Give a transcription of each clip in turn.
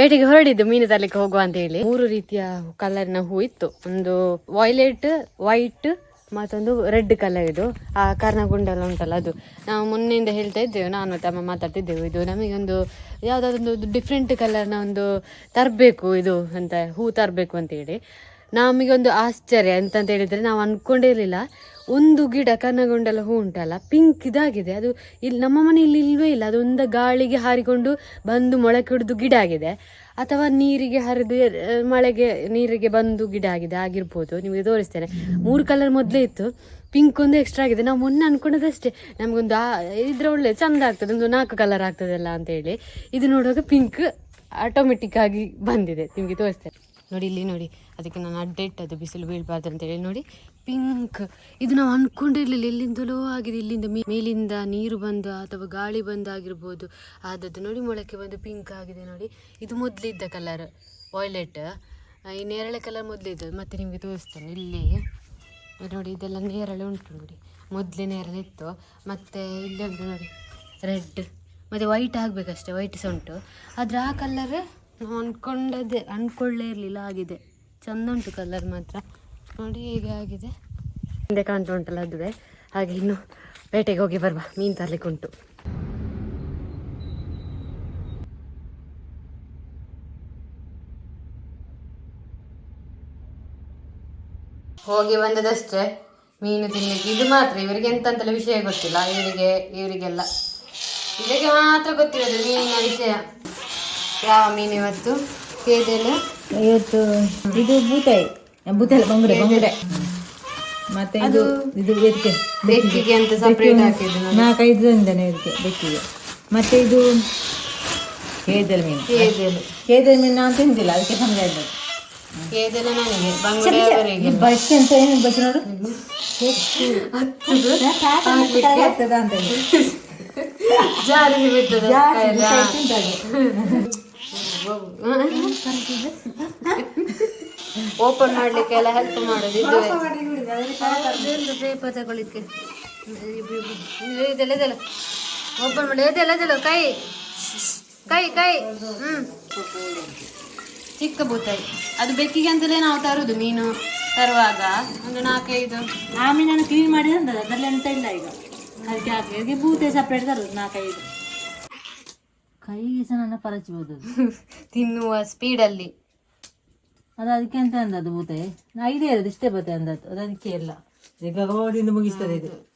ಪೇಟೆಗೆ ಹೊರಡಿದ್ದು ಮೀನು ತರಲಿಕ್ಕೆ ಹೋಗುವ ಅಂತ ಹೇಳಿ. ಮೂರು ರೀತಿಯ ಕಲರ್ನ ಹೂ ಇತ್ತು. ಒಂದು ವಾಯ್ಲೆಟ್ ವೈಟ್ ಮತ್ತೊಂದು ರೆಡ್ ಕಲರ್ ಇದು. ಆ ಕರ್ಣಗುಂಡಲ ಉಂಟಲ್ಲ ಅದು. ನಾವು ಮೊನ್ನೆಯಿಂದ ಹೇಳ್ತಾ ಇದ್ದೇವೆ, ನಾನು ತಮ್ಮ ಮಾತಾಡ್ತಿದ್ದೇವೆ, ಇದು ನಮಗೊಂದು ಯಾವುದಾದೊಂದು ಡಿಫ್ರೆಂಟ್ ಕಲರ್ನ ಒಂದು ತರಬೇಕು ಇದು ಅಂತ, ಹೂ ತರಬೇಕು ಅಂತ ಹೇಳಿ. ಒಂದು ಆಶ್ಚರ್ಯ ಎಂತಂತ ಹೇಳಿದ್ರೆ ನಾವು ಅನ್ಕೊಂಡಿರ್ಲಿಲ್ಲ. ಒಂದು ಗಿಡ ಕನಗೊಂಡಲ ಹೂ ಉಂಟಲ್ಲ ಪಿಂಕ್ ಇದಾಗಿದೆ. ಅದು ಇಲ್ಲಿ ನಮ್ಮ ಮನೆಯಲ್ಲಿ ಇಲ್ವೇ ಇಲ್ಲ ಅದೊಂದು ಗಾಳಿಗೆ ಹಾರಿಕೊಂಡು ಬಂದು ಮೊಳಕೆ ಹಿಡಿದು ಗಿಡ ಆಗಿದೆ. ಅಥವಾ ನೀರಿಗೆ ಹರಿದು ಮಳೆಗೆ, ನೀರಿಗೆ ಬಂದು ಗಿಡ ಆಗಿದೆ, ಆಗಿರ್ಬೋದು. ನಿಮಗೆ ತೋರಿಸ್ತೇನೆ. ಮೂರು ಕಲರ್ ಮೊದಲೇ ಇತ್ತು. ಪಿಂಕ್ ಒಂದು ಎಕ್ಸ್ಟ್ರಾ ಆಗಿದೆ. ನಾವು ಮೊನ್ನೆ ಅನ್ಕೊಂಡದಷ್ಟೇ, ನಮಗೊಂದು, ಆ, ಇದ್ರೆ ಒಳ್ಳೆ, ಚಂದ ಆಗ್ತದೆ, ಒಂದು ನಾಲ್ಕು ಕಲರ್ ಆಗ್ತದಲ್ಲ ಅಂತ ಹೇಳಿ ಇದು ನೋಡುವಾಗ ಪಿಂಕ್ ಆಟೋಮೆಟಿಕ್ ಆಗಿ ಬಂದಿದೆ. ನಿಮಗೆ ತೋರಿಸ್ತೇನೆ. ನೋಡಿ, ಇಲ್ಲಿ ನೋಡಿ. ಅದಕ್ಕೆ ನಾನು ಅಡ್ಡ ಇಟ್ಟದ್ದು, ಬಿಸಿಲು ಬೀಳಬಾರ್ದು ಅಂತೇಳಿ. ನೋಡಿ ಪಿಂಕ್ ಇದು ನಾವು ಅನ್ಕೊಂಡಿರ್ಲಿಲ್ಲ, ಎಲ್ಲಿಂದಲೋ ಆಗಿದೆ, ಇಲ್ಲಿಂದ ಮೇಲಿಂದ ನೀರು ಬಂದು ಅಥವಾ ಗಾಳಿ ಬಂದಾಗಿರ್ಬೋದು ಆದದ್ದು ನೋಡಿ ಮೊಳಕೆ ಬಂದು ಪಿಂಕ್ ಆಗಿದೆ ನೋಡಿ. ಇದು ಮೊದಲಿದ್ದ ಕಲರ್ ವಾಯ್ಲೆಟ್ ಈ ನೇರಳೆ ಕಲರ್ ಮೊದಲಿದ್ದು. ಮತ್ತೆ ನಿಮಗೆ ತೋರಿಸ್ತೇನೆ, ಇಲ್ಲಿ. ನೋಡಿ, ಇದೆಲ್ಲ ನೇರಳೆ ಉಂಟು ನೋಡಿ. ಮೊದಲೇ ನೇರಳೆ ಇತ್ತು. ಮತ್ತೆ ಇಲ್ಲಿ ಒಂದು ನೋಡಿ ರೆಡ್ ಮತ್ತೆ ವೈಟ್ ಆಗಬೇಕಷ್ಟೇ ವೈಟ್ ಸಹ ಉಂಟು. ಆದರೆ ಆ ಕಲರ್ ನಾವು ಅಂದ್ಕೊಂಡದ್ದೇ ಅಂದ್ಕೊಳ್ಳೇ ಇರಲಿಲ್ಲ, ಆಗಿದೆ. ಚಂದ ಉಂಟು ಕಲರ್ ಮಾತ್ರ. ನೋಡಿ ಹೀಗೆ ಆಗಿದೆ. ಹಿಂದೆ ಕಾಣ್ತಾ ಉಂಟಲ್ಲ ಅದುವೆ. ಹಾಗೆ ಇನ್ನು ಪೇಟೆಗೆ ಹೋಗಿ ಬರುವ. ಮೀನು ತರ್ಲಿಕ್ಕೆ ಉಂಟು. ಹೋಗಿ ಬಂದದಷ್ಟೇ ಮೀನು ತಿನ್ನಲಿಕ್ಕೆ ಇದು ಮಾತ್ರ ಇವರಿಗೆ ಎಂತಂತೆಲ್ಲ ವಿಷಯ ಗೊತ್ತಿಲ್ಲ. ಇವರಿಗೆ ಇವರಿಗೆಲ್ಲ. ಇವರಿಗೆ ಮಾತ್ರ ಗೊತ್ತಿರೋದು ಮೀನಿನ ವಿಷಯ. ಯಾವ ಮೀನು ಇವತ್ತು? ಕೇದೆಲ್ಲ ಇವತ್ತು ಇದು ಬೂತಾಯಿ. ಬೂತಾಯಿ ಬಂಗುಡೆ ಬಂಗುಡೆ. ಮತ್ತೆ ಇದು ಇದು ಬೆಕ್ಕೆ ಬೆಕ್ಕಿಗೆ. ಅಂತ ಸಪ್ರೇಟ್ ಹಾಕಿದ್ದು. ನಾಲ್ಕೈದು ಇಂದನೆ ಇದಕ್ಕೆ ಬೆಕ್ಕಿಗೆ. ಮತ್ತೆ ಇದು ಕೇದಲ್ ಮೀನು. ಕೇದಲ್. ಕೇದಲ್ ಮೀನು ನಾನು ತಿಂದಿಲ್ಲ ಅದಕ್ಕೆ ಸಂಜೆ ಇದ್ದದ್ದು ಕೇದೆಲ್ಲ ನನಗೆ ಬಂಗುಡೆ ಅವರಿಗೆ ಬಚ್ಚಿ ಅಂತ ಏನು ಬಸ್ ನೋಡು. ಆಗ್ತದ ಅಂತ. ಜಾರಿಗೆ. ಓಪನ್ ಮಾಡ್ಲಿಕ್ಕೆ ಎಲ್ಲ ಹೆಲ್ಪ್ ಮಾಡೋದು ಇದು ಪೇಪರ್ ತಗೊಳ್ಳಿಕ್ಕೆ. ಇದು ಇದೆಲ್ಲ ಇದೆಲ್ಲ. ಓಪನ್ ಮಾಡಿ ಇದೆಲ್ಲ ಅದೆಲ್ಲ ಕೈ. ಕೈ ಕೈ. ಹ್ಮ್. ಚಿಕ್ಕ ಬೂತಾಯಿ ಅದು ಬೆಕ್ಕಿಗೆ ಅಂತಲೇ ನಾವು ತರುವುದು ಮೀನು ತರುವಾಗ. ಒಂದು ನಾಲ್ಕೈದು. ಆ ಮೀನನ್ನು ಕ್ಲೀನ್ ಮಾಡಿ ಅಂತ ಅದರಲ್ಲಿ ಎಂತ ಇಲ್ಲ ಈಗ. ಅದಕ್ಕೆ ಹಾಕಿ ಅದಕ್ಕೆ ಬೂತೆ ಸಪ್ರೇಟ್ ತರೋದು ನಾಲ್ಕೈದು. ಕೈಗೆ ಸಹ ನನ್ನ ಪರಚಬಹುದು ಅದು ತಿನ್ನುವ ಸ್ಪೀಡಲ್ಲಿ ಅದು ಅದಕ್ಕೆ ಅಂತ ಅಂದದ್ದು ಬೂತೆ ನಾ ಇದೇ ಇರೋದು ಇಷ್ಟೇ ಬತ್ತೆ ಅಂದದ್ದು. ಅದು ಅದಕ್ಕೆ ಇಲ್ಲ. ಈಗ ಗೋಡಿಂದ ಮುಗಿಸ್ತದೆ ಇದು.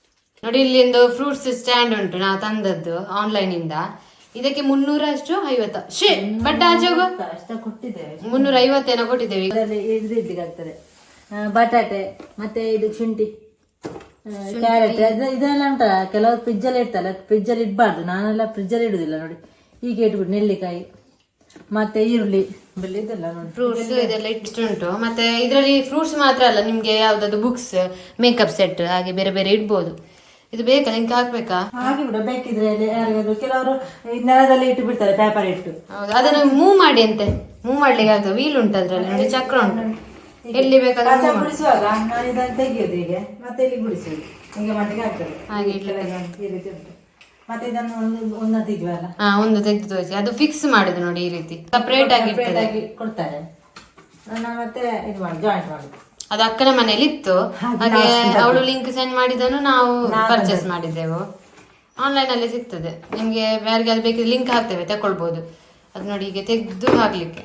ನೋಡಿ ಇಲ್ಲಿ ಒಂದು ಫ್ರೂಟ್ಸ್ ಸ್ಟ್ಯಾಂಡ್ ಉಂಟು ನಾವು ತಂದದ್ದು ಆನ್ಲೈನ್ ಇಂದ. ಇದಕ್ಕೆ ಮುನ್ನೂರ ಅಷ್ಟು ಐವತ್ತ ಶೇ ಬಟ್ ಅಷ್ಟ ಕೊಟ್ಟಿದ್ದೇವೆ. ಮುನ್ನೂರ ಐವತ್ತೇನೋ ಕೊಟ್ಟಿದ್ದೇವೆ. ಇದು ಬಟಾಟೆ ಮತ್ತೆ ಇದು ಶುಂಠಿ ಕ್ಯಾರೆಟ್ ಅದು ಇದೆಲ್ಲ ಉಂಟಲ್ಲ ಕೆಲವರು ಫ್ರಿಜ್ಜಲ್ಲಿ ಇಡ್ತಲ್ಲ ಫ್ರಿಜ್ಜಲ್ಲಿ ಇಡಬಾರ್ದು. ನಾನೆಲ್ಲ ಫ್ರಿಜ್ಜಲ್ಲಿ ಇಡುದಿಲ್ಲ ನೋಡಿ. ಹೀಗೆ ಇಟ್ಬಿಟ್ಟು ನೆಲ್ಲಿಕಾಯಿ ಮತ್ತೆ ಈರುಳ್ಳಿ. ಫ್ರೂಟ್ಸ್ ಇದೆಲ್ಲ ಇಟ್ಟುಂಟು ಮತ್ತೆ ಇದರಲ್ಲಿ ಫ್ರೂಟ್ಸ್ ಮಾತ್ರ ಅಲ್ಲ ನಿಮ್ಗೆ ಯಾವ್ದಾದ್ರು ಬುಕ್ಸ್ ಮೇಕಪ್ ಸೆಟ್ ಹಾಗೆ ಬೇರೆ ಬೇರೆ ಇಡ್ಬೋದು. ಇದು ಬೇಕಾ? ನಿಮ್ಗೆ ಹಾಕ್ಬೇಕಾ? ಹಾಗೆ ಬಿಡ ಬೇಕಿದ್ರೆ ಯಾರಿಗಾದ್ರು ಕೆಲವರು ನೆಲದಲ್ಲಿ ಇಟ್ಟು ಬಿಡ್ತಾರೆ ಪೇಪರ್ ಇಟ್ಟು. ಹೌದು ಅದನ್ನು ಮೂವ್ ಮಾಡಿ ಅಂತೆ. ಮೂವ್ ಮಾಡ್ಲಿಕ್ಕೆ ಆಗ್ತದೆ ವೀಲ್ ಉಂಟು ಅದ್ರಲ್ಲಿ ನೋಡಿ ಚಕ್ರ ಉಂಟು. ಎಲ್ಲಿ ಬೇಕಾದ್ರೆ. ಗುಡಿಸುವಾಗ ನಾನು ಇದನ್ನು ತೆಗಿಯೋದು ಹೀಗೆ ಮತ್ತೆ ಇಲ್ಲಿ ಗುಡಿಸೋದು ಹೀಗೆ ಮಟ್ಟಿಗೆ ಆಗ್ತದೆ. ಹಾಗೆ ಇಡ್ಲಿಕ್ಕೆ. ಈ ರೀತಿ ಉಂಟು. ಮತ್ತೆ ಇದನ್ನು ಒಂದು ಒಂದು ತೆಗಿವಲ್ಲ ಹಾ ಒಂದು ತೆಗೆದು ತೋರಿಸಿ. ಅದು ಫಿಕ್ಸ್ ಮಾಡುದು ನೋಡಿ ಈ ರೀತಿ. ಸಪರೇಟ್ ಆಗಿ ಸಪ್ರೇಟ್ ಇರ್ತದೆ ಆಗಿ ಕೊಡ್ತಾರೆ. ನಾನು ಮತ್ತೆ ಇದು ಮಾಡಿ ಜಾಯಿಂಟ್ ಅದು ಅಕ್ಕನ ಮನೇಲಿ ಇತ್ತು ಹಾಗೆ ಅವಳು ಲಿಂಕ್ ಸೆಂಡ್ ಮಾಡಿದನು ನಾವು ಪರ್ಚೇಸ್ ಮಾಡಿದ್ದೆವು. ಆನ್ಲೈನ್ ಅಲ್ಲಿ ಸಿಗ್ತದೆ. ನಿಮ್ಗೆ ಯಾರಿಗಾದ್ರು ಬೇಕಿದ್ರೆ ಲಿಂಕ್ ಹಾಕ್ತೇವೆ ತಕೊಳ್ಬಹುದು ಅದು ನೋಡಿ ಈಗ ತೆಗೆದು ಹಾಕ್ಲಿಕ್ಕೆ.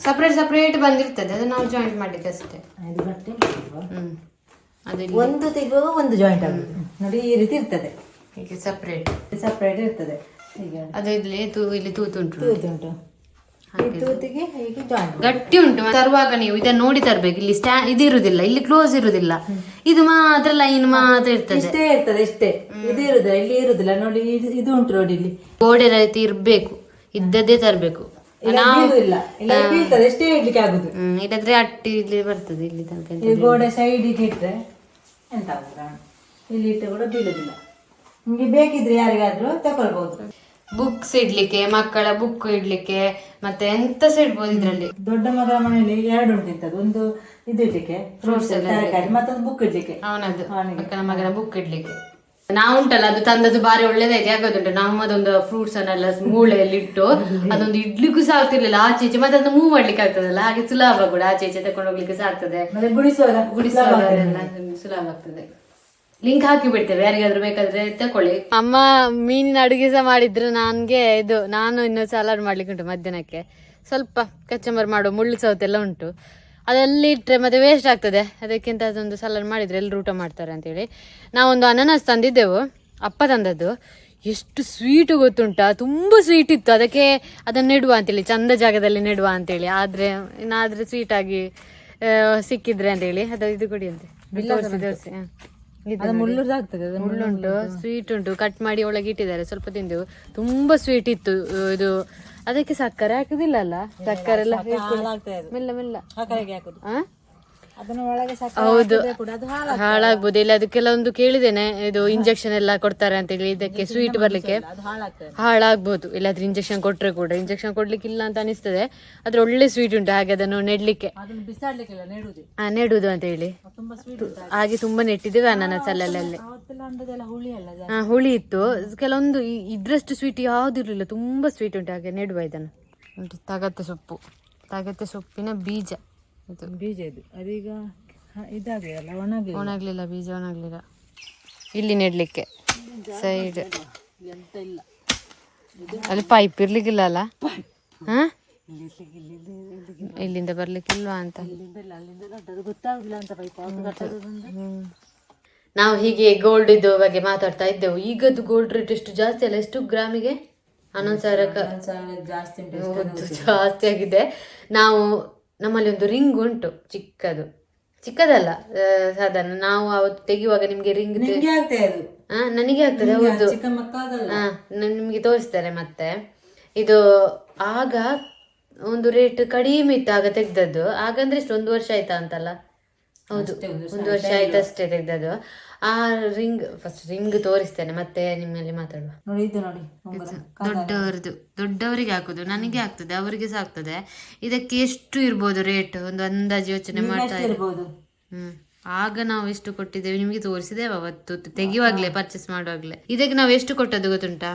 ಸಪ್ರೇಟ್ ಸಪ್ರೇಟ್ ಬಂದಿರ್ತದೆ. ಅದು ನಾವು ಜಾಯಿಂಟ್ ಮಾಡ್ಲಿಕ್ಕೆ ಅಷ್ಟೇ. ಇದು ಗಟ್ಟಿ ಹ್ಮ್. ಅದು ಇಲ್ಲಿ. ಒಂದು ತೆಗುವಾಗ ಒಂದು ಜಾಯಿಂಟ್ ಆಗುತ್ತೆ. ನೋಡಿ ಈ ರೀತಿ ಇರ್ತದೆ. ಹೀಗೆ ಸಪ್ರೇಟ್ ಸಪ್ರೇಟ್ ಇರ್ತದೆ. ಹೀಗೆ ಅದು ಇಲ್ಲಿ ತೂ ಇಲ್ಲಿ ತೂತು ಉಂಟು ನೋಡಿ. ತೂತು ಉಂಟು ಈ ತೂತಿಗೆ ಹೀಗೆ ಜಾಯಿಂಟ್ ಗಟ್ಟಿ ಉಂಟು. ತರುವಾಗ ನೀವು ಇದನ್ನ ನೋಡಿ ತರ್ಬೇಕು. ಇಲ್ಲಿ ಸ್ಟ್ಯಾಂಡ್ ಇದು ಇರುದಿಲ್ಲ. ಇಲ್ಲಿ ಕ್ಲೋಸ್ ಇರುದಿಲ್ಲ. ಇದು ಮಾತ್ರ ಲೈನ್ ಮಾತ್ರ ಇರ್ತದೆ. ಇಷ್ಟೇ ಇರ್ತದೆ ಇಷ್ಟೇ. ಇದು ಇರುದಿಲ್ಲ ಇಲ್ಲಿ ಇರುದಿಲ್ಲ. ನೋಡಿ ಇದು- ಇದು ಉಂಟು ನೋಡಿ ಇಲ್ಲಿ. ಗೋಡೆ ರೀತಿ ಇರ್ಬೇಕು. ಇದ್ದದ್ದೇ ತರ್ಬೇಕು. ಇಲ್ಲ ಬೀಳುದಿಲ್ಲ ಇಲ್ಲ. ಬೀಳ್ತದೆ ಇಷ್ಟೇ ಇಡ್ಲಿಕ್ಕೆ ಆಗುದು. ಇಲ್ಲದ್ರೆ ಅಟ್ಟಿ ಇಲ್ಲಿ ಬರ್ತದೆ ಇಲ್ಲಿ ತನಕ ಗೋಡೆ ಸೈಡಿಗೆ ಇಟ್ರೆ ಎಂತ ಇಲ್ಲಿ ಇಟ್ಟು ಕೂಡ ಬೀಳುದಿಲ್ಲ. ನಿಮ್ಗೆ ಬೇಕಿದ್ರೆ ಯಾರಿಗಾದ್ರೂ ತಗೊಳ್ಬಹುದು ಬುಕ್ಸ್ ಇಡ್ಲಿಕ್ಕೆ ಮಕ್ಕಳ ಬುಕ್ ಇಡ್ಲಿಕ್ಕೆ ಮತ್ತೆ ಎಂತ ಇಡ್ಬೋದು ಇದ್ರಲ್ಲಿ? ದೊಡ್ಡ ಮಗಳ ಮನೆಯಲ್ಲಿ ಎರಡು ಉಂಟು ಇಂಥದ್ದು. ಒಂದು ಇದು ಇಡ್ಲಿಕ್ಕೆ ಫ್ರೂಟ್ಸ್ ತರಕಾರಿ ಮತ್ತೊಂದು ಬುಕ್ ಇಡ್ಲಿಕ್ಕೆ. ಅವನದು ಮಕ್ಕಳ ಮಗನ ಬುಕ್ ಇಡ್ಲಿಕ್ಕೆ. ನಾವು ಉಂಟಲ್ಲ ಅದು ತಂದದ್ದು ಬಾರಿ ಒಳ್ಳೇದಾಯ್ತು. ಯಾಕಂದುಂಟು ನಮ್ಮದೊಂದು ಫ್ರೂಟ್ಸ್ ಅನ್ನೆಲ್ಲ ಮೂಳೆಯಲ್ಲಿ ಇಟ್ಟು ಅದೊಂದು ಇಡ್ಲಿಕ್ಕೂ ಸಹ ಆಗ್ತಿರ್ಲಿಲ್ಲ ಆಚೆ ಈಚೆ ಮತ್ತೆ ಅದನ್ನ ಮೂವ್ ಮಾಡ್ಲಿಕ್ಕೆ ಆಗ್ತದಲ್ಲ. ಹಾಗೆ ಸುಲಭ ಕೂಡ. ಆಚೆ ಈಚೆ ತಕೊಂಡು ಹೋಗ್ಲಿಕ್ಕೆ ಸಹ ಆಗ್ತದೆ. ಗುಡಿಸುವಾಗ ಸುಲಭ ಆಗ್ತದೆ. ಲಿಂಕ್ ಹಾಕಿ ಬಿಡ್ತೇವೆ. ಯಾರಿಗಾದ್ರೂ ಬೇಕಾದ್ರೆ ತಕೊಳ್ಳಿ. ಅಮ್ಮ ಮೀನಿನ ಅಡುಗೆ ಸಹ ಮಾಡಿದ್ರು. ನನ್ಗೆ ಇದು ನಾನು ಇನ್ನು ಸಲಾಡ್ ಮಾಡ್ಲಿಕ್ಕೆ ಉಂಟು ಮಧ್ಯಾಹ್ನಕ್ಕೆ. ಸ್ವಲ್ಪ ಕಚ್ಚಂಬರ್ ಮಾಡೋ ಮುಳ್ಳು ಸೌತೆ ಎಲ್ಲ ಉಂಟು. ಅದೆಲ್ಲ ಇಟ್ಟರೆ ಮತ್ತೆ ವೇಸ್ಟ್ ಆಗ್ತದೆ. ಅದಕ್ಕಿಂತ ಅದೊಂದು ಸಲಾಡ್ ಮಾಡಿದ್ರೆ ಎಲ್ಲರೂ ಊಟ ಮಾಡ್ತಾರೆ ಅಂತೇಳಿ. ನಾವೊಂದು ಅನಾನಸ್ ತಂದಿದ್ದೆವು. ಅಪ್ಪ ತಂದದ್ದು. ಎಷ್ಟು ಸ್ವೀಟು ಗೊತ್ತುಂಟಾ? ತುಂಬ ಸ್ವೀಟ್ ಇತ್ತು. ಅದಕ್ಕೆ ಅದನ್ನು ನೆಡುವ ಅಂತೇಳಿ. ಚಂದ ಜಾಗದಲ್ಲಿ ನೆಡುವ ಅಂತೇಳಿ. ಆದರೆ ಇನ್ನಾದರೆ ಸ್ವೀಟ್ ಆಗಿ ಆ, ಸಿಕ್ಕಿದ್ರೆ ಅಂತೇಳಿ. ಅದು ಇದು ಕೊಡಿ ಅಂತೆ. ತೋರಿಸಿ ತೋರಿಸಿ ಹಾಂ. ಇದು ಅದು ಮುಳ್ಳು ಆಗ್ತದೆ ಅದು ಮುಳ್ಳುಂಟು ಸ್ವೀಟ್ ಉಂಟು ಕಟ್ ಮಾಡಿ ಒಳಗೆ ಇಟ್ಟಿದ್ದಾರೆ ಸ್ವಲ್ಪ ತಿಂದು. ತುಂಬಾ ಸ್ವೀಟ್ ಇತ್ತು ಇದು. ಅದಕ್ಕೆ ಸಕ್ಕರೆ ಹಾಕುದಿಲ್ಲ ಅಲ್ಲ? ಸಕ್ಕರೆ ಎಲ್ಲ ಮೆಲ್ಲ ಮೆಲ್ಲ. ಹೌದು. ಹಾಳಾಗ್ಬೋದು. ಇಲ್ಲ ಅದು ಕೆಲವೊಂದು ಕೇಳಿದ್ದೇನೆ. ಇದು ಇಂಜೆಕ್ಷನ್ ಎಲ್ಲ ಕೊಡ್ತಾರೆ ಅಂತ ಹೇಳಿ. ಇದಕ್ಕೆ ಸ್ವೀಟ್ ಬರ್ಲಿಕ್ಕೆ. ಹಾಳಾಗ್ಬೋದು. ಇಲ್ಲಾದ್ರೆ ಇಂಜೆಕ್ಷನ್ ಕೊಟ್ರೆ ಕೂಡ. ಇಂಜೆಕ್ಷನ್ ಕೊಡ್ಲಿಕ್ಕೆ ಇಲ್ಲ ಅಂತ ಅನಿಸ್ತದೆ. ಆದ್ರೆ ಒಳ್ಳೆ ಸ್ವೀಟ್ ಉಂಟು ಹಾಗೆ ಅದನ್ನು ನೆಡ್ಲಿಕ್ಕೆ. ಹಾ ನೆಡುದು. ಆ, ನೆಡುದು ಅಂತ ಹೇಳಿ. ಹಾಗೆ ತುಂಬಾ ನೆಟ್ಟಿದ್ದೇವೆ ಅನಾನಸ್ ಸಲಲ್ಲಿ ಅವತ್ತೆಲ್ಲ ಹುಳಿ ಅಲ್ಲ ಜಾಸ್ತಿ. ಆ, ಹುಳಿ ಇತ್ತು. ಕೆಲವೊಂದು ಇದ್ರಷ್ಟು ಸ್ವೀಟ್ ಯಾವ್ದು ಇರಲಿಲ್ಲ. ತುಂಬಾ ಸ್ವೀಟ್ ಉಂಟು ಹಾಗೆ ನೆಡುವ ಇದನ್ನು. ನೋಡಿ ತಗತ್ತೆ ಸೊಪ್ಪು. ತಗತ್ತೆ ಸೊಪ್ಪಿನ ಬೀಜ. ಬೀಜ ಇದು. ಅದೀಗ ಇದಾಗಲಿಲ್ಲ ಇದಾಗ್ಲಿಲ್ಲ ಒಣಗಿ ಒಣಗ್ಲಿಲ್ಲ ಬೀಜ ಒಣಗ್ಲಿಲ್ಲ. ಇಲ್ಲಿ ನೆಡಲಿಕ್ಕೆ. ಸೈಡ್. ಎಂತ ಇಲ್ಲ ಅಲ್ಲಿ ಪೈಪ್ ಇರ್ಲಿಕ್ಕಿಲ್ಲ ಅಲ್ಲ? ಹಾಂ? ಇಲ್ಲಿಂದ ಬರ್ಲಿಕ್ಕಿಲ್ವಾ ಅಂತ. ಗೊತ್ತಾಗುದಿಲ್ಲ ಪೈಪ್ ನಾವು ಹೀಗೆ ಗೋಲ್ಡ್ ಇದು ಬಗ್ಗೆ ಮಾತಾಡ್ತಾ ಇದ್ದೆವು. ಈಗದ್ದು ಗೋಲ್ಡ್ ರೇಟ್ ಎಷ್ಟು ಜಾಸ್ತಿ ಅಲ್ಲ? ಎಷ್ಟು ಗ್ರಾಮಿಗೆ? ಹನ್ನೊಂದು ಸಾವಿರ ಜಾಸ್ತಿ ಆಗಿದೆ. ನಾವು ನಮ್ಮಲ್ಲಿ ಒಂದು ರಿಂಗ್ ಉಂಟು ಚಿಕ್ಕದು. ಚಿಕ್ಕದಲ್ಲ ಸಾಧಾರಣ ನಾವು ಅವತ್ತು ತೆಗೆಯುವಾಗ ನಿಮ್ಗೆ ರಿಂಗ್ ನನಗೆ ಆಗ್ತದೆ ಹೌದು. ಹಾ ನಾನು ನಿಮ್ಗೆ ತೋರಿಸ್ತಾರೆ ಮತ್ತೆ. ಇದು ಆಗ ಒಂದು ರೇಟ್ ಕಡಿಮೆ ಇತ್ತು ಆಗ ತೆಗ್ದದ್ದು. ಆಗಂದ್ರೆ ಇಷ್ಟು ಒಂದು ವರ್ಷ ಆಯ್ತಾ ಅಂತಲ್ಲ? ಹೌದು ಒಂದು ವರ್ಷ ಆಯ್ತು ಅಷ್ಟೇ ತೆಗ್ದದ್ದು. ಆ ರಿಂಗ್ ಫಸ್ಟ್ ರಿಂಗ್ ತೋರಿಸ್ತೇನೆ ಮತ್ತೆ ನಿಮ್ಮಲ್ಲಿ ಮಾತಾಡುವ. ನೋಡಿ ಇದು ನೋಡಿ ಉಂಗುರ ದೊಡ್ಡವರದು ದೊಡ್ಡವರಿಗೆ ಹಾಕುದು ನನಗೆ ಆಗ್ತದೆ ಅವರಿಗೆ ಸಹ ಆಗ್ತದೆ ಇದಕ್ಕೆ ಎಷ್ಟು ಇರ್ಬೋದು ರೇಟ್? ಒಂದು ಅಂದಾಜು ಯೋಚನೆ ಮಾಡ್ತಾ ಇರಬಹುದು ಇರ್ಬೋದು? ಹ್ಮ್. ಆಗ ನಾವು ಎಷ್ಟು ಕೊಟ್ಟಿದ್ದೇವೆ? ನಿಮಗೆ ತೋರಿಸಿದ್ದೇವೆ ಅವತ್ತು ತೆಗೆಯುವಾಗಲೇ ಪರ್ಚೇಸ್ ಮಾಡುವಾಗಲೇ. ಇದಕ್ಕೆ ನಾವು ಎಷ್ಟು ಕೊಟ್ಟದ್ದು ಗೊತ್ತುಂಟಾ?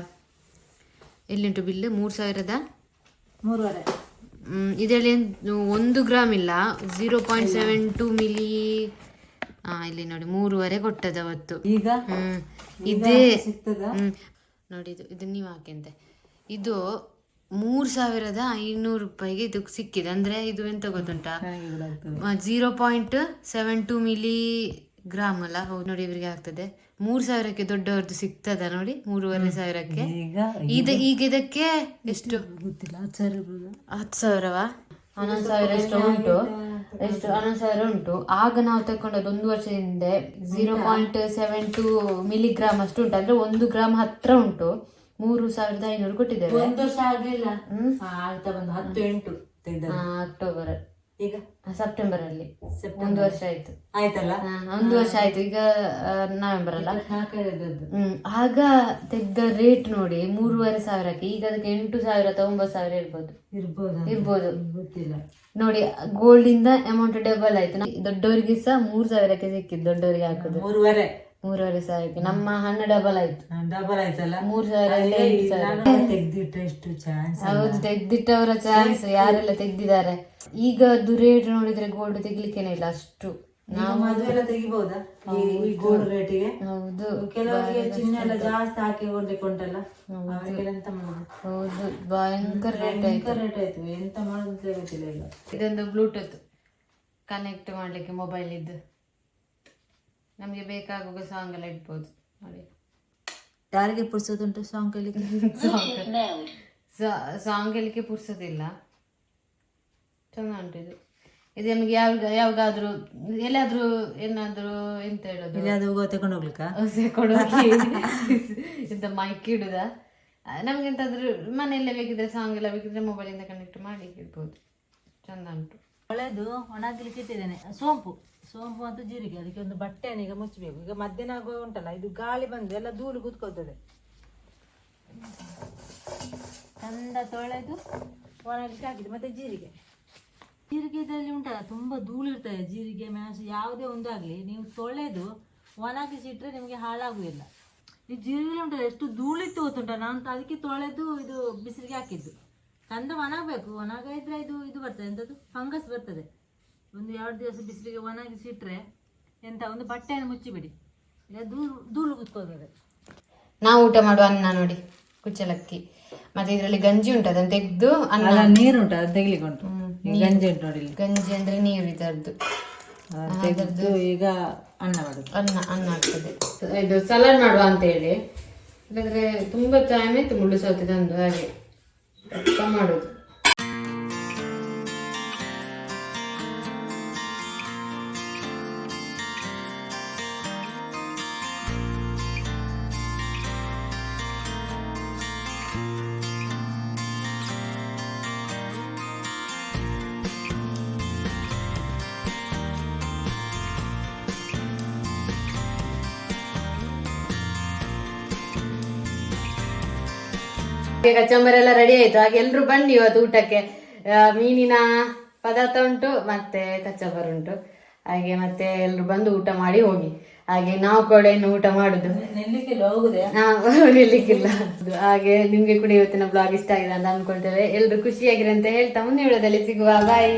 ಎಲ್ಲಿಂಟು ಬಿಲ್ ಮೂರು ಸಾವಿರದ? ಮೂರುವರೆ. ಇದರಲ್ಲಿ ಒಂದು ಗ್ರಾಮ್ ಇಲ್ಲ zero point seven two milli ಹಾ ಇಲ್ಲಿ ನೋಡಿ ಮೂರುವರೆ ಕೊಟ್ಟದ ಅವತ್ತು. ಈಗ? ಹ್ಮ್. ಇದೇ ಹ್ಮ್. ನೋಡಿ ಇದು ಇದು ನೀವು ಹಾಕಿಂತೆ. ಇದು ಮೂರು ಸಾವಿರದ ಐನೂರು ರೂಪಾಯಿಗೆ ಇದು ಸಿಕ್ಕಿದೆ. ಅಂದ್ರೆ ಇದು ಎಂತ ಗೊತ್ತುಂಟಾ? Zero point seven two milli gram ಅಲ್ಲ? ಹೌದು ನೋಡಿ ಇವರಿಗೆ ಆಗ್ತದೆ. ಮೂರು ಸಾವಿರಕ್ಕೆ ದೊಡ್ಡವರದ್ದು ಸಿಗ್ತದ ನೋಡಿ? ಮೂರುವರೆ ಸಾವಿರಕ್ಕೆ. ಈಗ ಇದು ಈಗ? ಇದಕ್ಕೆ ಎಷ್ಟು? ಗೊತ್ತಿಲ್ಲ ಹತ್ತು ಸಾವಿರ ಹತ್ತು ಸಾವಿರವಾ? ಹನ್ನೊಂದು ಸಾವಿರ ಎಷ್ಟು ಉಂಟು. ಎಷ್ಟು ಹನ್ನೊಂದು ಸಾವಿರ ಉಂಟು. ಆಗ ನಾವು ತಕೊಂಡದ್ದು ಒಂದು ವರ್ಷದ ಹಿಂದೆ zero point seven two milligram ಅಷ್ಟು ಉಂಟು. ಅಂದ್ರೆ ಒಂದು ಗ್ರಾಮ್ ಹತ್ರ ಉಂಟು. ಮೂರು ಸಾವಿರದ ಐನೂರು ಕೊಟ್ಟಿದ್ದೇವೆ. ಒಂದು ವರ್ಷ ಆಗ್ಲಿಲ್ಲ ಹಾ, ಆಗ್ತಾ ಬಂದು ಹತ್ತು ಎಂಟು ಅಕ್ಟೋಬರ್ ಈಗ? ಸೆಪ್ಟೆಂಬರ್. ಅಲ್ಲಿ ಒಂದು ವರ್ಷ ಆಯ್ತು. ಆಯ್ತಲ್ಲ? ಒಂದು ವರ್ಷ ಆಯ್ತು. ಈಗ ನವೆಂಬರ್ ಅಲ್ಲ ಹ್ಮ್ ಆಗ ತೆಗ್ದ ರೇಟ್ ನೋಡಿ ಮೂರುವರೆ ಸಾವಿರಕ್ಕೆ. ಈಗ ಅದಕ್ಕೆ ಎಂಟು ಸಾವಿರ ಅಥವಾ ಒಂಬತ್ತು ಸಾವಿರ ಇರ್ಬೋದು. ಇರ್ಬೋದು? ನೋಡಿ ಗೋಲ್ಡ್ ಇಂದ ಅಮೌಂಟ್ ಡಬಲ್ ಆಯ್ತು. ದೊಡ್ಡವರಿಗೆ ಸಹ ಮೂರ್ ಸಾವಿರಕ್ಕೆ ಸಿಕ್ಕಿದ್ದು ದೊಡ್ಡವರಿಗೆ ಹಾಕುದು. ಮೂರುವರೆ. ಮೂರುವರೆ ಸಾವಿರಕ್ಕೆ. ನಮ್ಮ ಹಣ ಡಬಲ್ ಆಯ್ತು. ಡಬಲ್ ಆಯ್ತಲ್ಲ? ಮೂರು ಸಾವಿರ ತೆಗ್ದಿಟ್ಟ ಎಷ್ಟು ಚಾನ್ಸ್ ಹೌದು ತೆಗ್ದಿಟ್ಟವರ ಚಾನ್ಸ್ ಯಾರೆಲ್ಲ ತೆಗ್ದಿದ್ದಾರೆ? ಈಗ ದುರೇಟ್ ನೋಡಿದ್ರೆ ಗೋಲ್ಡ್ ತೆಗ್ಲಿಕ್ಕೇನೆ ಇಲ್ಲ ಅಷ್ಟು. ನಾವು ಮದುವೆ ಎಲ್ಲ ತೆಗಿಬಹುದಾ ಈ ಗೋಲ್ಡ್ ರೇಟಿಗೆ ಹೌದು. ಕೆಲವರಿಗೆ ಚಿನ್ನ ಎಲ್ಲ ಜಾಸ್ತಿ ಹಾಕಿ ಅವರಿಗೆಲ್ಲ ಎಂತ ಮಾಡುದು. ಹೌದು ಭಯಂಕರ ರೇಟ್ ಆಯ್ತು. ರೇಟ್ ಆಯ್ತು? ಎಂತ ಮಾಡೋದು ಗೊತ್ತಿಲ್ಲ ಈಗ. ಇದೊಂದು ಬ್ಲೂಟೂತ್ ಕನೆಕ್ಟ್ ಮಾಡ್ಲಿಕ್ಕೆ ಮೊಬೈಲ್ ಇದ್ದು. ನಮಗೆ ಬೇಕಾಗುವ ಸಾಂಗ್ ಎಲ್ಲ ಇಡ್ಬೋದು. ನೋಡಿ. ಯಾರಿಗೆ ಪುರ್ಸೋದುಂಟು ಸಾಂಗ್ ಕೇಳಲಿಕ್ಕೆ ಸಾಂಗ್ ಹೇಳಲಿಕ್ಕೆ ಪುರ್ಸೋದಿಲ್ಲ. ಚಂದ ಉಂಟು ಇದು. ಇದು ನಮಗೆ ಯಾವಾಗ ಯಾವಾಗಾದ್ರೂ ಎಲ್ಲಾದ್ರೂ ಏನಾದ್ರೂ ಎಂತ ಹೇಳೋದು? ಹೋಗೋ ತಗೊಂಡು ಹೋಗ್ಲಿಕ್ಕ? ಇಂಥ ಮೈಕ್ ಇಡುದ? ನಮ್ಗೆ ಎಂತಾದ್ರೂ ಮನೆಯಲ್ಲೇ ಬೇಕಿದ್ರೆ ಸಾಂಗ್ ಎಲ್ಲ ಬೇಕಿದ್ರೆ ಮೊಬೈಲಿಂದ ಕನೆಕ್ಟ್ ಮಾಡಿ ಇಡ್ಬೋದು. ಚಂದ ಉಂಟು. ಒಳ್ಳೆದು ಒಣಗಲಿಕ್ಕೆ ಇಟ್ಟಿದ್ದೇನೆ ಸೋಂಪು ಸೋಂಪು ಮತ್ತು ಜೀರಿಗೆ, ಅದಕ್ಕೆ ಒಂದು ಬಟ್ಟೆಯನ್ನು ಈಗ ಮುಚ್ಚಬೇಕು. ಈಗ ಮಧ್ಯಾಹ್ನ ಆಗುವ ಉಂಟಲ್ಲ, ಇದು ಗಾಳಿ ಬಂದು ಎಲ್ಲ ಧೂಳು ಕೂತ್ಕೊಳ್ತದೆ. ಚಂದ ತೊಳೆದು ಒಣಗಲಿಕ್ಕೆ ಹಾಕಿದೆ ಮತ್ತೆ ಜೀರಿಗೆ. ಜೀರಿಗೆ ಇದರಲ್ಲಿ ಉಂಟಲ್ಲ, ತುಂಬ ಧೂಳು ಇರ್ತದೆ ಜೀರಿಗೆ, ಮೆಣಸು, ಯಾವುದೇ ಒಂದು ಆಗಲಿ. ನೀವು ತೊಳೆದು ಒಣಗಿಸಿಟ್ರೆ ನಿಮಗೆ ಹಾಳಾಗುವುದಿಲ್ಲ. ಈ ಜೀರಿಗೆ ಉಂಟಲ್ಲ, ಎಷ್ಟು ಧೂಳಿತ್ತು ಗೊತ್ತುಂಟ? ನಾನು ಅದಕ್ಕೆ ತೊಳೆದು ಇದು ಬಿಸಿಲಿಗೆ ಹಾಕಿದ್ದು. ಚಂದ ಒಣಗಬೇಕು ಒಣಗಿದ್ರೆ ಇದು ಇದು ಬರ್ತದೆ. ಎಂಥದ್ದು ಫಂಗಸ್ ಬರ್ತದೆ. ಒಂದು ಎರಡು ದಿವಸ ಬಿಸಿಲಿಗೆ ಒಣಗಿಸಿಟ್ರೆ ಎಂತ ಒಂದು ಬಟ್ಟೆಯನ್ನು ಮುಚ್ಚಿಬಿಡಿ. ಇಲ್ಲ ಧೂಳು ಧೂಳು ಕುತ್ಕೊಳ್ತದೆ ನಾವು ಊಟ ಮಾಡುವ ಅನ್ನ ನೋಡಿ ಕುಚ್ಚಲಕ್ಕಿ. ಮತ್ತೆ ಇದರಲ್ಲಿ ಗಂಜಿ ಉಂಟು ಅದನ್ನು ತೆಗೆದು ಅನ್ನ. ನೀರು ಉಂಟು ಅದು ತೆಗಿಲಿಕ್ಕೆ ಉಂಟು ಗಂಜಿ ಉಂಟು ನೋಡಿ ಇಲ್ಲಿ ಗಂಜಿ ಅಂದ್ರೆ ನೀರು ಇದರದ್ದು. ತೆಗೆದು ಈಗ ಅನ್ನ ಮಾಡುದು. ಅನ್ನ ಅನ್ನ ಆಗ್ತದೆ. ಇದು ಸಲಾಡ್ ಮಾಡುವ ಅಂತ ಹೇಳಿ ಇಲ್ಲಂದ್ರೆ ತುಂಬಾ ಟೈಮ್ ಆಯ್ತು ಮುಳ್ಳು ಸೌತೆ ತಂದು ಹಾಗೆ. Está malo. ಕಚಂಬರಿ ಎಲ್ಲ ರೆಡಿ ಆಯ್ತು. ಹಾಗೆ ಎಲ್ರು ಬನ್ನಿ ಇವತ್ತು ಊಟಕ್ಕೆ. ಮೀನಿನ ಪದಾರ್ಥ ಉಂಟು ಮತ್ತೆ ಕಚಂಬರ್ ಉಂಟು. ಹಾಗೆ ಮತ್ತೆ ಎಲ್ರು ಬಂದು ಊಟ ಮಾಡಿ ಹೋಗಿ. ಹಾಗೆ ನಾವು ಕೂಡ ಇನ್ನು ಊಟ ಮಾಡುದು. ನಿಲ್ಲಿಕ್ಕಿಲ್ಲ ಹಾಗೆ ನಿಮ್ಗೆ ಕೂಡ ಇವತ್ತಿನ ಬ್ಲಾಗ್ ಇಷ್ಟ ಆಗಿದೆ ಅಂತ ಅನ್ಕೊಳ್ತೇವೆ. ಎಲ್ರು ಖುಷಿಯಾಗಿರಿ ಅಂತ ಹೇಳ್ತಾ ಮುಂದೆ ವಿಡಿಯೋದಲ್ಲಿ ಸಿಗುವ. ಬಾಯ್